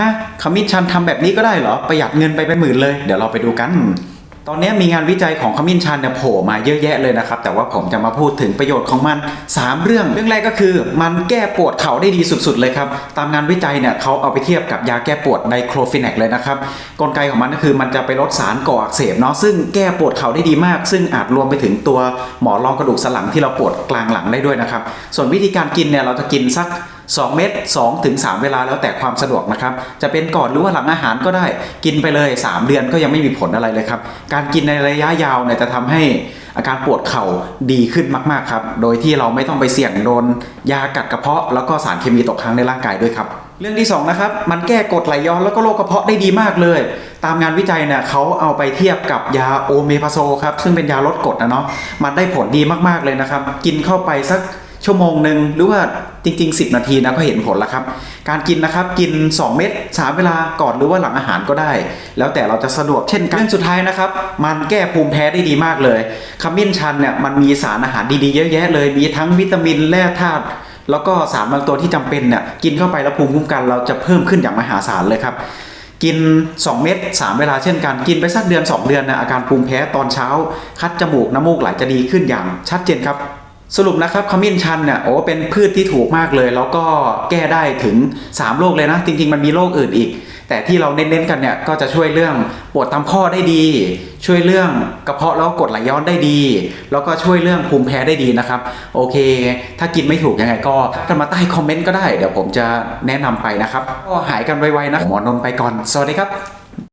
ฮะขมิ้นชันทำแบบนี้ก็ได้เหรอ ประหยัดเงินไปเป็นหมื่นเลย เดี๋ยวเราไปดูกัน ตอนนี้มีงานวิจัยของขมิ้นชันเนี่ยโผล่มาเยอะแยะเลยนะครับ แต่ว่าผมจะมาพูดถึงประโยชน์ของมัน 3 เรื่อง เรื่องแรกก็คือมันแก้ปวดเข่าได้ดีสุดๆเลยครับ ตามงานวิจัยเนี่ยเขาเอาไปเทียบกับยาแก้ปวดไดโครฟินแนกเลยนะครับ กลไกของมันก็คือมันจะไปลดสารก่ออักเสบเนาะ ซึ่งแก้ปวดเข่าได้ดีมาก ซึ่งอาจรวมไปถึงตัวหมอนรองกระดูกสันหลังที่เราปวดกลางหลังได้ด้วยนะครับ ส่วนวิธีการกินเนี่ยเราจะกินสัก 2 เม็ด2ถึง3เวลาแล้วแต่ความสะดวกนะครับ จะเป็นก่อนหรือว่าหลังอาหารก็ได้ กินไปเลย 3 เดือนก็ยังไม่มีผลอะไรเลยครับ การกินในระยะยาวเนี่ยจะทำให้อาการปวดเข่าดีขึ้นมากๆครับ โดยที่เราไม่ต้องไปเสี่ยงโดนยากัดกระเพาะ แล้วก็สารเคมีตกค้างในร่างกายด้วยครับ เรื่องที่สองนะครับ มันแก้กรดไหลย้อนแล้วก็โรคกระเพาะได้ดีมากเลย ตามงานวิจัยเนี่ยเขาเอาไปเทียบกับยาโอเมพาโซครับ ซึ่งเป็นยาลดกรดนะเนาะ มันได้ผลดีมากๆเลยนะครับ กินเข้าไปสัก ชั่วโมงหนึ่งหรือว่าจริง ๆ 10 นาทีนะก็เห็นผลแล้วครับ การกินนะครับกิน 2 เม็ด3 เวลาก่อนหรือว่าหลังอาหารก็ได้ แล้วแต่เราจะสะดวกเช่นกันเรื่องสุดท้ายนะครับ มันแก้ภูมิแพ้ได้ดีมากเลยขมิ้นชันเนี่ยมันมีสารอาหารดีๆเยอะแยะเลย มีทั้งวิตามินแร่ธาตุแล้วก็สารบางตัวที่จำเป็นเนี่ยกินเข้าไปแล้วภูมิคุ้มกันเราจะเพิ่มขึ้นอย่างมหาศาลเลยครับกิน 2 เม็ด3 เวลาเช่นกัน กินไปสักเดือน 2 เดือนนะอาการภูมิแพ้ตอนเช้า คัดจมูกน้ำมูกไหลจะดีขึ้นอย่างชัดเจนครับ สรุปนะครับขมิ้นชันเนี่ยโอ้เป็นพืชที่ถูกมากเลย แล้วก็แก้ได้ถึง 3 โรคเลยนะ จริง ๆ มันมีโรคอื่นอีก แต่ที่เราเน้นๆกันเนี่ยก็จะช่วยเรื่องปวดตามข้อได้ดี ช่วยเรื่องกระเพาะแล้วกดไหลย้อนได้ดี แล้วก็ช่วยเรื่องภูมิแพ้ได้ดีนะครับ โอเค ถ้ากินไม่ถูกยังไงก็ทักกันมาใต้คอมเมนต์ก็ได้เดี๋ยวผมจะแนะนำไปนะครับก็หายกันไวๆนะหมอนนไปก่อนสวัสดีครับ